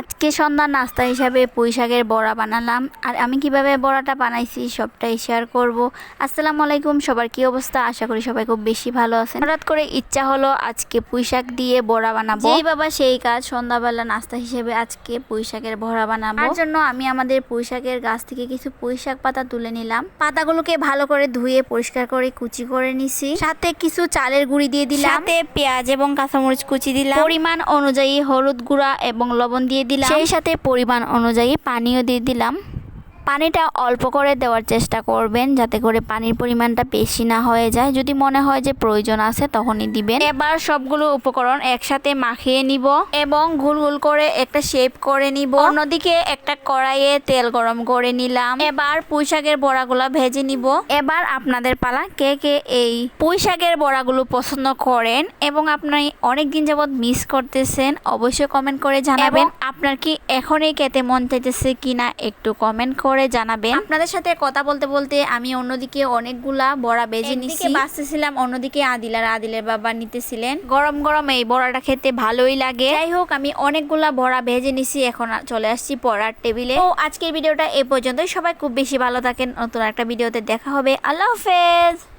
আজকে সন্ধ্যা নাস্তা হিসাবে পুঁই শাকের বড়া বানালাম। আর আমি কীভাবে বড়াটা বানাইছি সবটাই শেয়ার করব। আসসালামু আলাইকুম সবার কি অবস্থা? আশা করি সবাই খুব বেশি ভালো আছেন। হঠাৎ করে ইচ্ছা হলো আজকে পুঁই শাক দিয়ে বড়া বানাবো। যেই বাবা সেই কাজ সন্ধ্যাবেলা নাস্তা হিসেবে আজকে পুঁই শাকের বড়া বানাবো। তার জন্য আমি আমাদের পুঁই শাকের গাছ থেকে কিছু পুঁই শাক পাতা তুলে নিলাম। পাতাগুলোকে ভালো করে ধুয়ে পরিষ্কার করে কুচি করে নিছি। সাথে কিছু চালের গুঁড়ি দিয়ে দিলাম। সাথে পেঁয়াজ এবং কাঁচামরিচ কুচি দিলাম। পরিমাণ অনুযায়ী হলুদ গুঁড়া এবং লবণ দিয়ে দিলাম। সেই সাথে পরিমাণ অনুযায়ী পানিও দিয়ে দিলাম। পানিটা অল্প করে দেওয়ার চেষ্টা করবেন যাতে করে পানির পরিমাণটা বেশি না হয়ে যায়। যদি মনে হয় যে প্রয়োজন আছে তখনই দিবেন। এবার সবগুলো উপকরণ একসাথে মাখিয়ে নিব এবং গোল গোল করে একটা শেপ করে নিব। অন্যদিকে একটা কড়াইয়ে তেল গরম করে নিলাম। এবার পুঁই শাকের বড়াগুলো ভেজে নিব। এবার আপনাদের পালা কে কে এই পুঁই শাকের বড়াগুলো পছন্দ করেন এবং আপনি অনেক দিন যাবত মিস করতেছেন অবশ্যই কমেন্ট করে জানাবেন। আপনার কি এখনই খেতে মন চাইতেছে কিনা একটু কমেন্ট করে জানাবেন। আপনাদের সাথে কথা বলতে বলতে আমি অন্যদিকে অনেকগুলা বড়া বেজে নিচ্ছি বাঁচতেছিলাম অন্যদিকে আদিলার আদিলের বাবা নিতেছিলেন। গরম গরম এই বড়াটা খেতে ভালোই লাগে। যাই হোক আমি অনেকগুলা বড়া বেজে নিছি এখন চলে আসছি পড়ার টেবিলে। ও আজকের ভিডিওটা এ পর্যন্তই সবাই খুব বেশি ভালো থাকেন নতুন একটা ভিডিওতে দেখা হবে। আল্লাহ হাফেজ!